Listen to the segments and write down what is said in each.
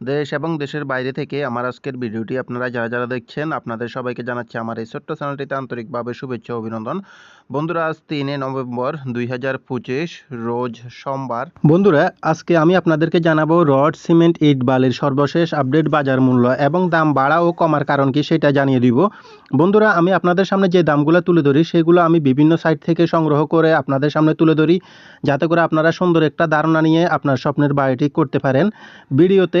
দেশ এবং দেশের বাইরে থেকে আমার আজকের ভিডিওটি আপনারা যারা যারা দেখছেন, আপনাদের সবাইকে জানাচ্ছি আমার এই ছোট্ট চ্যানেলটিতে আন্তরিকভাবে শুভেচ্ছা অভিনন্দন। বন্ধুরা, আজ তিনে নভেম্বর দুই হাজার পঁচিশ, রোজ সোমবার। বন্ধুরা, আজকে আমি আপনাদেরকে জানাব রড, সিমেন্ট, ইট, বালির সর্বশেষ আপডেট বাজার মূল্য এবং দাম বাড়া ও কমার কারণ কি সেটা জানিয়ে দিব। বন্ধুরা, আমি আপনাদের সামনে যে দামগুলো তুলে ধরি সেগুলো আমি বিভিন্ন সাইট থেকে সংগ্রহ করে আপনাদের সামনে তুলে ধরি। যাতে করে আপনারা সুন্দর একটা ধারণা নিয়ে আপনার স্বপ্নের বাড়িটি করতে পারেন। ভিডিওতে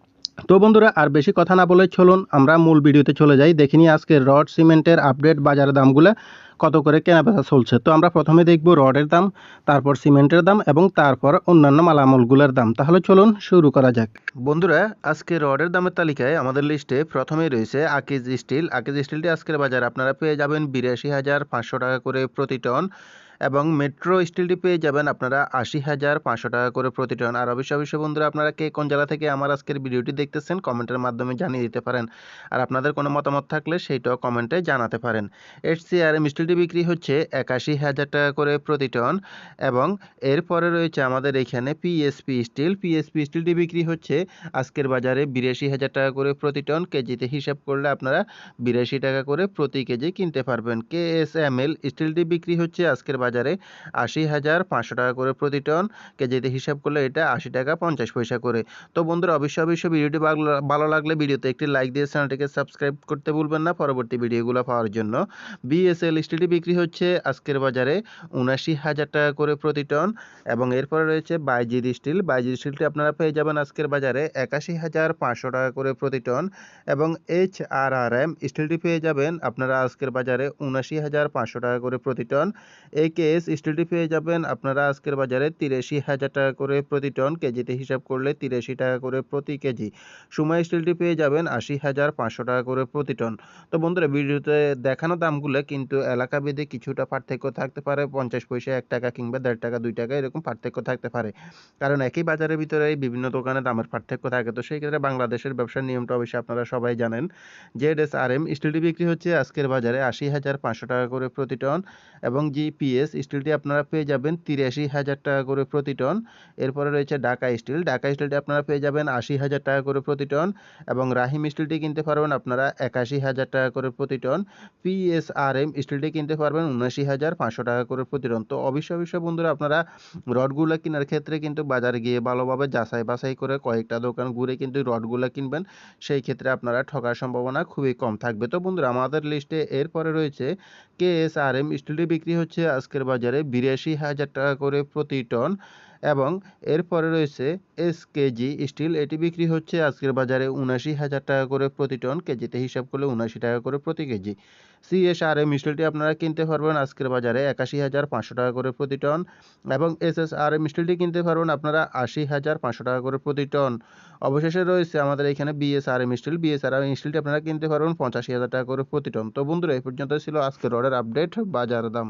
তো বন্ধুরা, আর বেশি কথা না বলে চলুন, আমরা মূল ভিডিওতে চলে যাই। দেখে নিই আজকে রড সিমেন্টের আপডেট বাজারের দামগুলো কত করে কেনাবেচা চলছে। তো আমরা প্রথমে দেখব রডের দাম, তারপর সিমেন্টের দাম এবং তারপর অন্যান্য মালামালগুলোর দাম। তাহলে চলুন শুরু করা যাক। বন্ধুরা, আজকে রডের দামের তালিকায় আমাদের লিস্টে প্রথমেই রয়েছে আকিজ স্টিল। আকিজ স্টিলটি আজকের বাজার আপনারা পেয়ে যাবেন বিরাশি হাজার পাঁচশো টাকা করে প্রতি টন। এবং মেট্রো স্টিলটি পেয়ে যাবেন আপনারা আশি হাজার পাঁচশো টাকা করে প্রতি টন। আর অবশ্যই অবশ্যই বন্ধুরা, আপনারা কে কোন জেলা থেকে আমার আজকের ভিডিওটি দেখতেছেন, কমেন্টের মাধ্যমে জানিয়ে দিতে পারেন। আর আপনাদের কোনো মতামত থাকলে সেইটাও কমেন্টে জানাতে পারেন। এইচসিআর স্টিলটি বিক্রি হচ্ছে একাশি হাজার টাকা করে প্রতি টন এবং এরপরে রয়েছে আমাদের এখানে পিএসপি স্টিল পিএসপি স্টিলটি বিক্রি হচ্ছে আজকের বাজারে বিরাশি হাজার টাকা করে প্রতি টন। কেজিতে হিসাব করলে আপনারা বিরাশি টাকা করে প্রতি কেজি কিনতে পারবেন। কে এস এম এল স্টিলটি বিক্রি হচ্ছে আজকের বাজারে আশি হাজার পাঁচশো টাকা করে প্রতি টন। কেজিতে হিসাব করলে এটা আশি টাকা পঞ্চাশ পয়সা করে। তো বন্ধুরা, অবশ্যই অবশ্যই ভিডিওটি ভালো- লাগলে ভিডিওতে একটি লাইক দিয়ে চ্যানেলটিকে সাবস্ক্রাইব করতে ভুলবেন না। পরবর্তী ভিডিওগুলো পাওয়ার জন্য বিএসএল স্টিলটি বিক্রি হচ্ছে আজকের বাজারে উনাশি হাজার টাকা করে প্রতি টন। এবং এরপরে রয়েছে বাইজিদ স্টিল। বাইজিদ স্টিলটি আপনারা পেয়ে যাবেন আজকের বাজারে একাশি হাজার পাঁচশো টাকা করে প্রতি টন। এবং এইচ আর আর এম স্টিলটি পেয়ে যাবেন আপনারা আজকের বাজারে উনাশি হাজার পাঁচশো টাকা করে প্রতি টন। এই কেস স্টিলটি পেয়ে যাবেন। আপনারা আজকের বাজারে তিরাশি হাজার টাকা করে প্রতি টন কেজিতে হিসাব করলে তিরাশি টাকা করে প্রতি কেজি। সময় স্টিলটি পেয়ে যাবেন আশি হাজার পাঁচশো টাকা করে প্রতি টন তো বন্ধুরা, ভিডিওতে দেখানো দামগুলো কিন্তু এলাকা ভেদে কিছুটা পার্থক্য থাকতে পারে। পঞ্চাশ পয়সা এক টাকা কিংবা দেড় টাকা, দুই টাকা এরকম পার্থক্য থাকতে পারে। কারণ একই বাজারের ভিতরে বিভিন্ন দোকানে দামের পার্থক্য থাকে। তো সেই ক্ষেত্রে বাংলাদেশের ব্যবসার নিয়মটা অবশ্যই আপনারা সবাই জানেন। জেড এস আর এম স্টিলটি বিক্রি হচ্ছে আজকের বাজারে আশি হাজার পাঁচশো টাকা করে প্রতি টন এবং জিপিএস স্টিলটি আপনারা পেয়ে যাবেন তিরাশি হাজার টাকা করে প্রতি টন। এরপরে রয়েছে ঢাকা স্টিল। ঢাকা স্টিলটি আপনারা পেয়ে যাবেন আশি হাজার টাকা করে প্রতি টন এবং রাহিম স্টিলটি কিনতে পারবেন আপনারা একাশি হাজার টাকা করে প্রতি টন। পিএসআরএম স্টিলটি কিনতে পারবেন উনআশি হাজার পাঁচশো টাকা করে প্রতি টন। তো অবশ্যই অবশ্যই বন্ধুরা আপনারা রডগুলো কেনার ক্ষেত্রে কিন্তু বাজারে গিয়ে ভালোভাবে যাচাই বাছাই করে কয়েকটা দোকান ঘুরে কিন্তু রডগুলো কিনবেন। সেই ক্ষেত্রে আপনারা ঠকার সম্ভাবনা খুবই কম থাকবে। তো বন্ধুরা আমাদের লিস্টে এরপরে রয়েছে কে এস আর এম স্টিলটি বিক্রি হচ্ছে আজকের বাজারে বিরাশি হাজার টাকা করে প্রতি টন এবং এরপরে রয়েছে এস কেজি স্টিল। এটি বিক্রি হচ্ছে আজকের বাজারে উনাশি হাজার টাকা করে প্রতি টন, কেজিতে হিসাব করলে উনাশি টাকা করে প্রতি কেজি। সিএসআর এম স্টিলটি আপনারা কিনতে পারবেন আজকের বাজারে একাশি হাজার পাঁচশো টাকা করে প্রতি টন এবং এস এস আর এম স্টিলটি কিনতে পারবেন আপনারা আশি হাজার পাঁচশো টাকা করে প্রতি টন। অবশেষে রয়েছে আমাদের এখানে BSR M steel BSR M স্টিলটি আপনারা কিনতে পারবেন পঁচাশি হাজার টাকা করে প্রতি টন। তো বন্ধুরা, এই পর্যন্ত ছিল আজকের রডের আপডেট বাজার দাম।